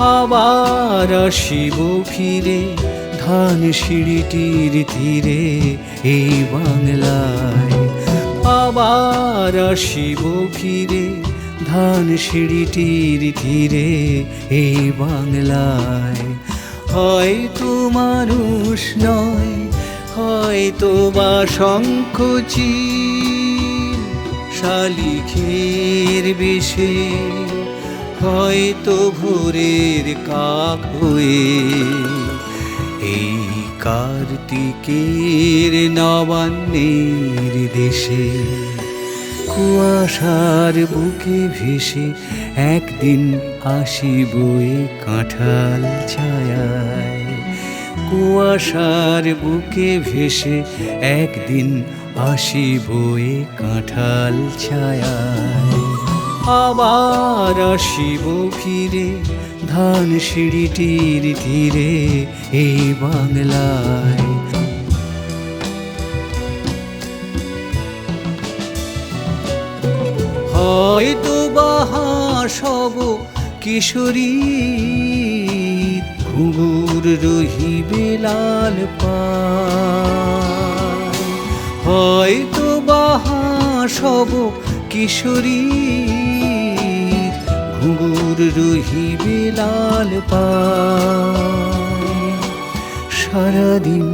আবার আসিব ফিরে, ধান সিঁড়িটির তীরে এই বাংলায়। আবার আসিব ফিরে, ধান সিঁড়িটির তীরে এই বাংলায়। হয়তো মানুষ নয়, হয়তো বা শঙ্খচিল শালিখের বেশে হয়তো ভোরের কাক হয়ে এই কার্তিকের নবান্নের দেশে কুয়াশার বুকে ভেসে একদিন আসিব কাঁঠাল ছায়ায়। কুয়াশার বুকে ভেসে একদিন আসিব কাঁঠাল ছায়ায়। আবার আসিব ফিরে, ধান সিঁড়িটির ধীরে এই বাংলায়। হয়তো বাহা সব কিশোরী ঘুঙুর রহিবে লাল হয়তো বাহা সব কিশোরী ঘুঙুর রহিবে লাল পায়। সারাদিন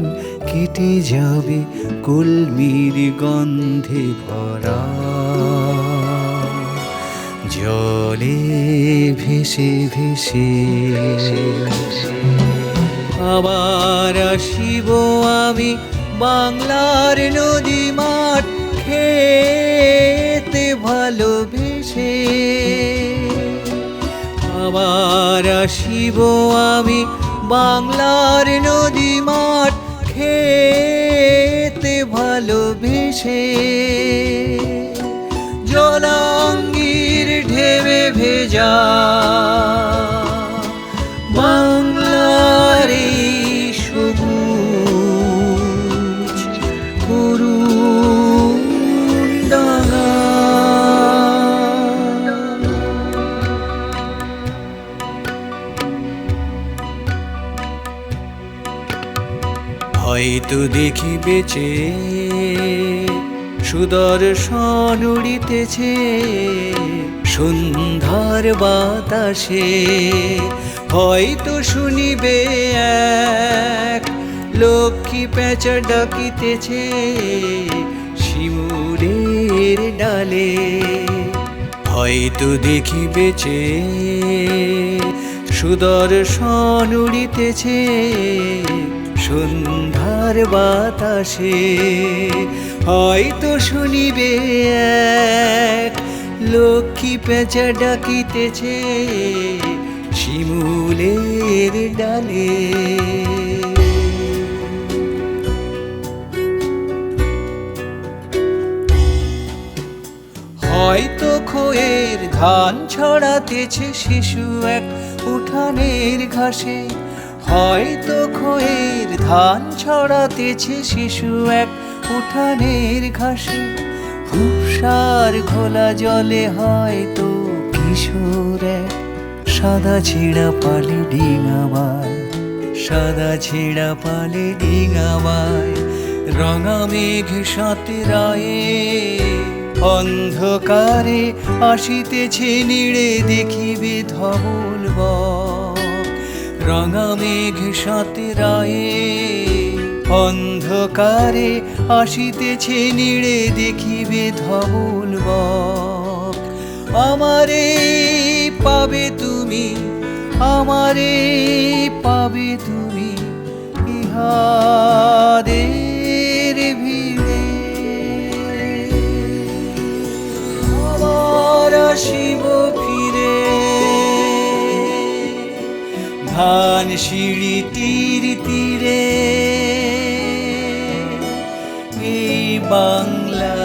কেটে যাবে কলমির গন্ধে ভরা। জলে ভেসে ভেসে আবার আসিব আমি বাংলার নদী মাঠ খেতে ভালোবেসে। আবার আসিব আমি বাংলার নদী মাঠ খেতে ভালোবেসে। জলাঙ্গির ঢেবে ভেজা হয়তো দেখি বেচে, সুদর্শন উড়িতেছে, সন্ধ্যার বাতাসে। হয়তো শুনিবে এক লক্ষ্মী পেঁচা ডাকিতেছে শিমুরের ডালে। হয়তো দেখিবেছে সুদর্শন উড়িতেছে, সন্ধ্যার বাতাসে। হয়তো শুনিবে এক লক্ষ্মী পেঁচা ডাকিতেছে শিমুলের ডালে। হয়তো খোয়ের ধান ছড়াতেছে শিশু এক উঠানের ঘাসে। হয়তো খোয়ের ধান ছড়াতেছে শিশু এক উঠানের ঘাসে। হুসার ঘোলা জলে হয়তো কিশোর এক। সাদা ছেঁড়া পালে ডিঙাবায় সাদা ছেঁড়া পালে ডিঙাবায় রঙা মেঘ সাথে রায়ে অন্ধকারে আসিতেছে নিড়ে দেখিবে ধবল রঙা মেঘ সাথে রায়ে। অন্ধকারে আসিতেছে নিড়ে দেখিবে ধবল আমারে পাবে তুমি, আমারে পাবে তুমি ইহাদের ধান সিঁড়ি তীর তীরে। এই বাংলা